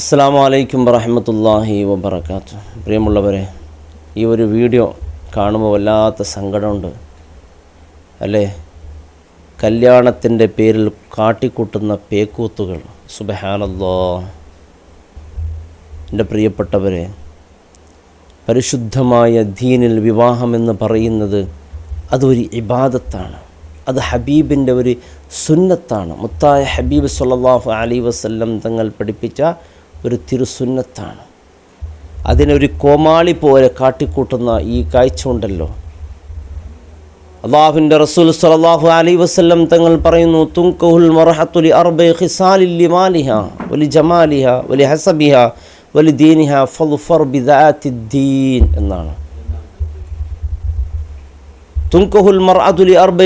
അസ്സാം വലൈക്കും വറഹമത്തല്ലാഹി വബർക്കാത്തു പ്രിയമുള്ളവരെ ഈ ഒരു വീഡിയോ കാണുമ്പോൾ വല്ലാത്ത സങ്കടമുണ്ട്. അല്ലേ? കല്യാണത്തിന്റെ പേരിൽ കാട്ടിക്കൂട്ടുന്ന പേക്കൂത്തുകൾ. സുബഹാനല്ലോ എന്റെ പ്രിയപ്പെട്ടവരെ പരിശുദ്ധമായ ദീനിൽ വിവാഹമെന്ന് പറയുന്നത് അതൊരു ഇബാദത്താണ്. അത് ഹബീബിന്റെ ഒരു സുന്നത്താണ്. മുത്തായ ഹബീബ് സല്ലാഹു അലി വസ്ല്ലം തങ്ങൾ പഠിപ്പിച്ച ഒരു തിരുസുന്നത്താണ്. അതിനൊരു കോമാളി പോലെ കാട്ടിക്കൂട്ടുന്ന ഈ കാഴ്ച ഉണ്ടല്ലോ. അള്ളാഹുവിന്റെ റസൂൽ സലാഹു അലൈഹി വസ്ലം തങ്ങൾ പറയുന്നു തുങ്കഹുൽ മറഹത്തുലി അർബ ഖിസാലിൽ ലിമാലിഹ വലി ജമാലിഹ ഒലി ഹസബിഹ ഒലി ദീനിഹ ഫൽഫർ ബിദാത്തിദ്ദീൻ എന്നാണ്. തുങ്കഹുൽ മറഅതുലി അർബ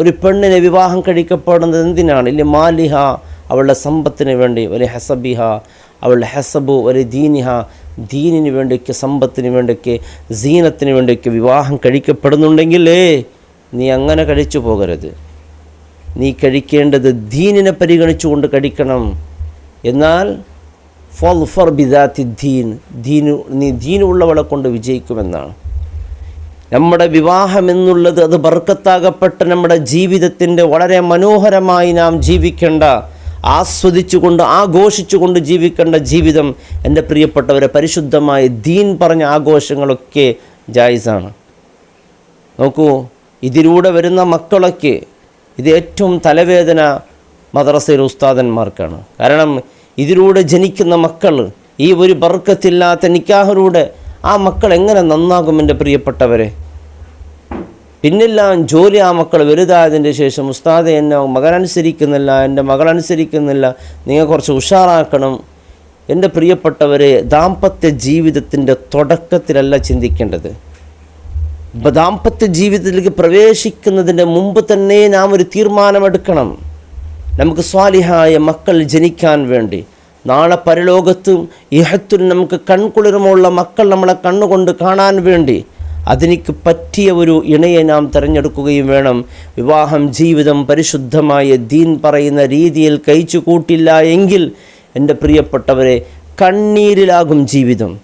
ഒരു പെണ്ണിനെ വിവാഹം കഴിക്കപ്പെടുന്നത് എന്തിനാണ്? ഇല്ല മാലിഹ അവളുടെ സമ്പത്തിന് വേണ്ടി വലിയ ഹസബിഹ അവളുടെ ഹസബു ഒരു ദീനിഹ ദീനിന് വേണ്ടിയൊക്കെ സമ്പത്തിന് വേണ്ടിയൊക്കെ സീനത്തിന് വേണ്ടിയൊക്കെ വിവാഹം കഴിക്കപ്പെടുന്നുണ്ടെങ്കിലേ നീ അങ്ങനെ കഴിച്ചു പോകരുത്. നീ കഴിക്കേണ്ടത് ദീനിനെ പരിഗണിച്ചുകൊണ്ട് കഴിക്കണം. എന്നാൽ ഫോൾ ഫർ ബിദാത്തി ദീൻ ദീനു നീ ദീനുള്ളവളെ കൊണ്ട് വിജയിക്കുമെന്നാണ്. നമ്മുടെ വിവാഹം എന്നുള്ളത് അത് ബർക്കത്താകപ്പെട്ട നമ്മുടെ ജീവിതത്തിന്റെ വളരെ മനോഹരമായി നാം ജീവിക്കേണ്ട ആസ്വദിച്ചുകൊണ്ട് ആഘോഷിച്ചുകൊണ്ട് ജീവിക്കേണ്ട ജീവിതം എന്റെ പ്രിയപ്പെട്ടവരെ പരിശുദ്ധമായ ദീൻ പറഞ്ഞ ആഘോഷങ്ങളൊക്കെ ജായിസാണ്. നോക്കൂ ഇതിലൂടെ വരുന്ന മക്കളൊക്കെ ഇത് ഏറ്റവും തലവേദന മദ്രസയിലെ ഉസ്താദന്മാർക്കാണ്. കാരണം ഇതിലൂടെ ജനിക്കുന്ന മക്കൾ ഈ ഒരു ബർക്കത്തില്ലാത്ത നിക്കാഹിലൂടെ ആ മക്കൾ എങ്ങനെ നന്നാകും എന്റെ പ്രിയപ്പെട്ടവരെ? പിന്നെല്ലാം ജോലി ആ മക്കൾ വലുതായതിന്റെ ശേഷം ഉസ്താദ് എന്നെ മകൻ അനുസരിക്കുന്നില്ല എന്റെ മകൾ അനുസരിക്കുന്നില്ല നിങ്ങൾ കുറച്ച് ഉഷാറാക്കണം. എന്റെ പ്രിയപ്പെട്ടവരെ ദാമ്പത്യ ജീവിതത്തിന്റെ തുടക്കത്തിലല്ല ചിന്തിക്കേണ്ടത്. ദാമ്പത്യ ജീവിതത്തിലേക്ക് പ്രവേശിക്കുന്നതിന്റെ മുമ്പ് തന്നെ നാം ഒരു തീരുമാനമെടുക്കണം. നമുക്ക് സ്വാലിഹായ മക്കൾ ജനിക്കാൻ വേണ്ടി. നാളെ പരലോകത്തും ഇഹത്തും നമുക്ക് കൺകുളിരുമുള്ള മക്കൾ നമ്മളെ കണ്ണുകൊണ്ട് കാണാൻ വേണ്ടി. അതിനിക്ക് പറ്റിയ ഒരു ഇണയെ നാം തിരഞ്ഞെടുക്കുകയും വേണം. വിവാഹം ജീവിതം പരിശുദ്ധമായ ദീൻ പറയുന്ന രീതിയിൽ കഴിച്ചു കൂട്ടില്ല എങ്കിൽ എന്റെ പ്രിയപ്പെട്ടവരെ കണ്ണീരിലാകും ജീവിതം.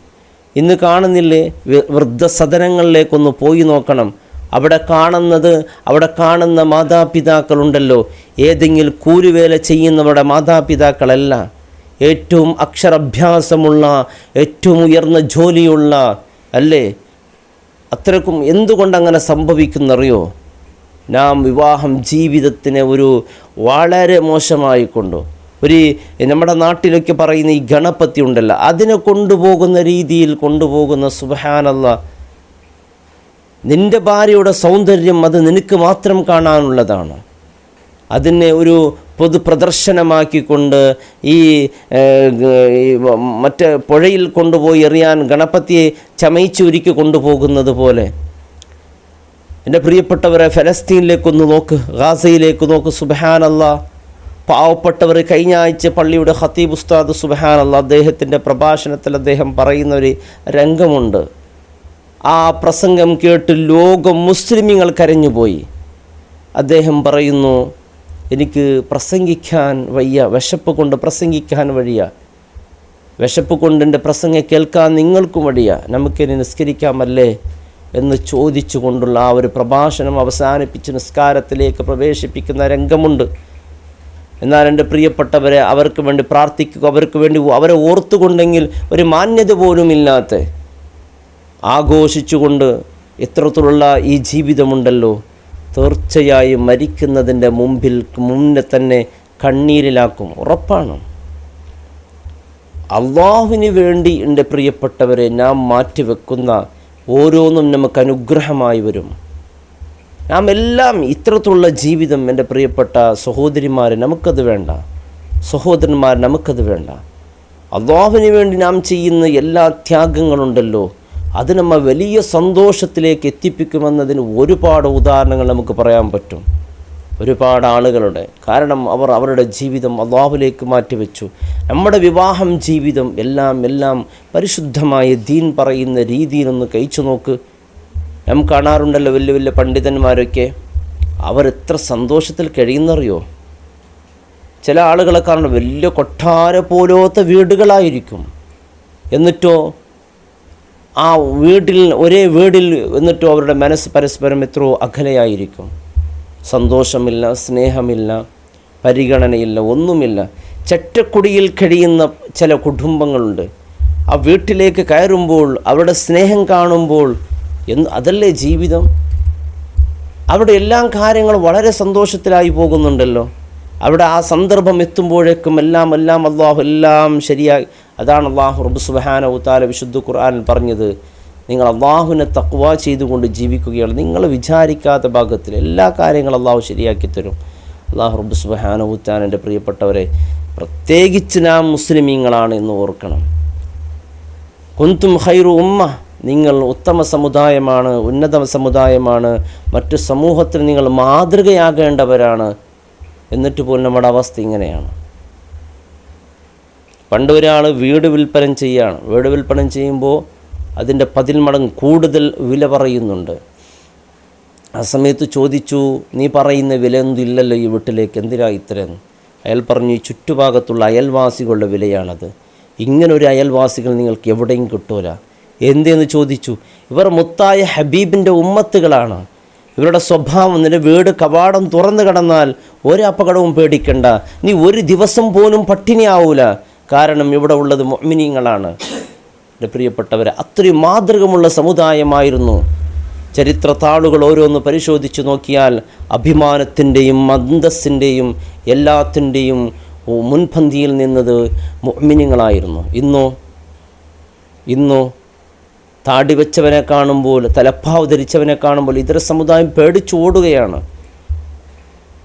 ഇന്ന് കാണുന്നില്ലേ? വൃദ്ധ വൃദ്ധസദനങ്ങളിലേക്കൊന്ന് പോയി നോക്കണം. അവിടെ കാണുന്നത് അവിടെ കാണുന്ന മാതാപിതാക്കളുണ്ടല്ലോ. ഏതെങ്കിലും കൂലിവേല ചെയ്യുന്നവരുടെ മാതാപിതാക്കളല്ല. ഏറ്റവും അക്ഷരാഭ്യാസമുള്ള ഏറ്റവും ഉയർന്ന ജോലിയുള്ള അല്ലേ? അത്രക്കും എന്തുകൊണ്ടങ്ങനെ സംഭവിക്കുന്നറിയോ? നാം വിവാഹം ജീവിതത്തിനെ ഒരു വളരെ മോശമായി കൊണ്ടു. ഒരു നമ്മുടെ നാട്ടിലൊക്കെ പറയുന്ന ഈ ഗണപതി ഉണ്ടല്ലോ അതിനെ കൊണ്ടുപോകുന്ന രീതിയിൽ കൊണ്ടുപോകുന്ന സുബഹാനല്ല. നിന്റെ ഭാര്യയുടെ സൗന്ദര്യം അത് നിനക്ക് മാത്രം കാണാനുള്ളതാണ്. അതിനെ ഒരു പൊതു പ്രദർശനമാക്കിക്കൊണ്ട് ഈ മറ്റ് പുഴയിൽ കൊണ്ടുപോയി എറിയാൻ ഗണപതിയെ ചമയിച്ചുരുക്കി കൊണ്ടുപോകുന്നത് പോലെ. എന്റെ പ്രിയപ്പെട്ടവരെ ഫലസ്തീനിലേക്കൊന്ന് നോക്ക് ഗാസയിലേക്ക് നോക്ക് സുബഹാനല്ല. പാവപ്പെട്ടവർ കഴിഞ്ഞ ആഴ്ച പള്ളിയുടെ ഹത്തീബ് ഉസ്താദ് സുബഹാനല്ല അദ്ദേഹത്തിന്റെ പ്രഭാഷണത്തിൽ അദ്ദേഹം പറയുന്ന ഒരു രംഗമുണ്ട്. ആ പ്രസംഗം കേട്ട് ലോകം മുസ്ലിമിങ്ങൾ കരഞ്ഞുപോയി. അദ്ദേഹം പറയുന്നു എനിക്ക് പ്രസംഗിക്കാൻ വയ്യ വിശപ്പ് കൊണ്ട് പ്രസംഗിക്കാൻ വഴിയ. വിശപ്പ് കൊണ്ട് എന്റെ പ്രസംഗം കേൾക്കാൻ നിങ്ങൾക്കും വഴിയ. നമുക്കിനി നിസ്കരിക്കാമല്ലേ എന്ന് ചോദിച്ചു കൊണ്ടുള്ള ആ ഒരു പ്രഭാഷണം അവസാനിപ്പിച്ച് നിസ്കാരത്തിലേക്ക് പ്രവേശിപ്പിക്കുന്ന രംഗമുണ്ട്. എന്നാൽ എന്റെ പ്രിയപ്പെട്ടവരെ അവർക്ക് വേണ്ടി പ്രാർത്ഥിക്കുക അവർക്ക് വേണ്ടി അവരെ ഓർത്തുകൊണ്ടെങ്കിൽ ഒരു മാന്യത പോലും ഇല്ലാത്ത ആഘോഷിച്ചുകൊണ്ട് ഇത്തരത്തിലുള്ള ഈ ജീവിതമുണ്ടല്ലോ. തീർച്ചയായും മരിക്കുന്നതിന്റെ മുമ്പിൽ മുന്നേ തന്നെ കണ്ണീരിലാക്കും. ഉറപ്പാണ്. അള്ളാഹുവിന് വേണ്ടി എന്റെ പ്രിയപ്പെട്ടവരെ നാം മാറ്റിവെക്കുന്ന ഓരോന്നും നമുക്ക് അനുഗ്രഹമായി വരും. നാം എല്ലാം ഇത്രത്തുള്ള ജീവിതം എന്റെ പ്രിയപ്പെട്ട സഹോദരിമാരെ നമുക്കത് വേണ്ട. സഹോദരന്മാർ നമുക്കത് വേണ്ട. അള്ളാഹുവിന് വേണ്ടി നാം ചെയ്യുന്ന എല്ലാ ത്യാഗങ്ങളുണ്ടല്ലോ. അത് നമ്മ വലിയ സന്തോഷത്തിലേക്ക് എത്തിപ്പിക്കുമെന്നതിന് ഒരുപാട് ഉദാഹരണങ്ങൾ നമുക്ക് പറയാൻ പറ്റും. ഒരുപാട് ആളുകളുടെ കാരണം അവർ അവരുടെ ജീവിതം അള്ളാഹുലേക്ക് മാറ്റിവെച്ചു. നമ്മുടെ വിവാഹം ജീവിതം എല്ലാം എല്ലാം പരിശുദ്ധമായ ദീൻ പറയുന്ന രീതിയിലൊന്ന് കഴിച്ചു നോക്ക്. നാം കാണാറുണ്ടല്ലോ വലിയ വലിയ പണ്ഡിതന്മാരൊക്കെ. അവർ എത്ര സന്തോഷത്തിൽ കഴിയുന്നറിയോ? ചില ആളുകളെ കാരണം വലിയ കൊട്ടാര പോലത്തെ വീടുകളായിരിക്കും. എന്നിട്ടോ ആ വീട്ടിൽ ഒരേ വീടിൽ എന്നിട്ടും അവരുടെ മനസ്സ് പരസ്പരം എത്രയോ അകലെയായിരിക്കും. സന്തോഷമില്ല സ്നേഹമില്ല പരിഗണനയില്ല ഒന്നുമില്ല. ചെറ്റക്കുടിയിൽ കഴിയുന്ന ചില കുടുംബങ്ങളുണ്ട്. ആ വീട്ടിലേക്ക് കയറുമ്പോൾ അവരുടെ സ്നേഹം കാണുമ്പോൾ എന്ന് അതല്ലേ ജീവിതം? അവിടെ എല്ലാ കാര്യങ്ങളും വളരെ സന്തോഷത്തിലായി പോകുന്നുണ്ടല്ലോ. അവിടെ ആ സന്ദർഭം എത്തുമ്പോഴേക്കും എല്ലാം എല്ലാം അള്ളാഹു എല്ലാം ശരിയായി. അതാണ് അള്ളാഹു റബ്ബ് സുബഹാന ഉത്താല വിശുദ്ധ ഖുർആൻ പറഞ്ഞത്. നിങ്ങൾ അള്ളാഹുവിനെ തക്വ ചെയ്തുകൊണ്ട് ജീവിക്കുകയാണ്. നിങ്ങൾ വിചാരിക്കാത്ത ഭാഗത്തിൽ എല്ലാ കാര്യങ്ങളും അള്ളാഹു ശരിയാക്കി തരും. അള്ളാഹു റബ്ബ് സുബഹാന ഉത്താനന്റെ പ്രിയപ്പെട്ടവരെ പ്രത്യേകിച്ച് നാം മുസ്ലിമീങ്ങളാണ് എന്ന് ഓർക്കണം. കുന്തും ഹൈറു ഉമ്മ നിങ്ങൾ ഉത്തമ സമുദായമാണ് ഉന്നത സമുദായമാണ് മറ്റു സമൂഹത്തിന് നിങ്ങൾ മാതൃകയാകേണ്ടവരാണ്. എന്നിട്ട് പോലും നമ്മുടെ അവസ്ഥ ഇങ്ങനെയാണ്. പണ്ട് ഒരാൾ വീട് വിൽപ്പന ചെയ്യുകയാണ് വീട് വിൽപ്പന ചെയ്യുമ്പോൾ അതിന്റെ പതിൽ മടങ്ങ് കൂടുതൽ വില പറയുന്നുണ്ട്. ആ സമയത്ത് ചോദിച്ചു നീ പറയുന്ന വിലയൊന്നും ഇല്ലല്ലോ ഈ വീട്ടിലേക്ക്. എന്തിനാ ഇത്രയെന്ന് അയാൾ പറഞ്ഞു ഈ ചുറ്റുഭാഗത്തുള്ള അയൽവാസികളുടെ വിലയാണത്. ഇങ്ങനൊരു അയൽവാസികൾ നിങ്ങൾക്ക് എവിടെയും കിട്ടൂല. എന്തെന്ന്? ചോദിച്ചു. ഇവർ മുത്തായ ഹബീബിന്റെ ഉമ്മത്തുകളാണ്. ഇവരുടെ സ്വഭാവം നിന്റെ വീട് കവാടം തുറന്നു കിടന്നാൽ ഒരു അപകടവും പേടിക്കണ്ട. നീ ഒരു ദിവസം പോലും പട്ടിണിയാവൂല കാരണം ഇവിടെ ഉള്ളത് മൊമിനിയങ്ങളാണ് എന്റെ പ്രിയപ്പെട്ടവരെ അത്രയും മാതൃകമുള്ള സമുദായമായിരുന്നു. ചരിത്ര താളുകൾ ഓരോന്ന് പരിശോധിച്ച് നോക്കിയാൽ അഭിമാനത്തിന്റെയും മന്ദസ്സിന്റെയും എല്ലാത്തിന്റെയും മുൻപന്തിയിൽ നിന്നത് മൊമിനിയങ്ങളായിരുന്നു ഇന്നോ? ഇന്നോ? താടി വെച്ചവനെ കാണുമ്പോൾ തലപ്പാവ് ധരിച്ചവനെ കാണുമ്പോൾ ഇതര സമുദായം പേടിച്ചോടുകയാണ്.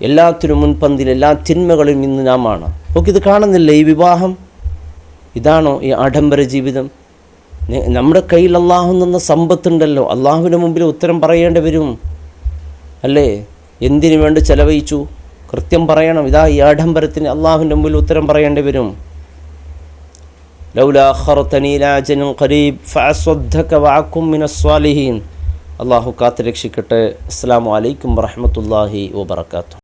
എല്ലാത്തിനും മുൻപന്തിൽ എല്ലാ തിന്മകളും ഇന്ന് നാമാണ് നോക്കിത് കാണുന്നില്ല ഈ വിവാഹം? ഇതാണോ ഈ ആഡംബര ജീവിതം? നമ്മുടെ കയ്യിൽ അള്ളാഹു നിന്ന സമ്പത്തുണ്ടല്ലോ. അള്ളാഹുവിന് മുമ്പിൽ ഉത്തരം പറയേണ്ടി വരും. അല്ലേ? എന്തിനു വേണ്ടി ചെലവഴിച്ചു? കൃത്യം പറയണം. ഇതാ ഈ ആഡംബരത്തിന് അള്ളാഹുവിന്റെ മുമ്പിൽ ഉത്തരം പറയേണ്ടി വരും. ലൗല അഖർതനി ഇലാ അജലിൻ ഖരീബ് ഫഅസ്വദ്ദക വഅകും മിനസ് സ്വാലിഹീൻ. അള്ളാഹു കാത്ത് രക്ഷിക്കട്ടെ അസ്സലാമു അലൈക്കും വറഹ്മത്തുള്ളാഹി വബറകാതുഹു.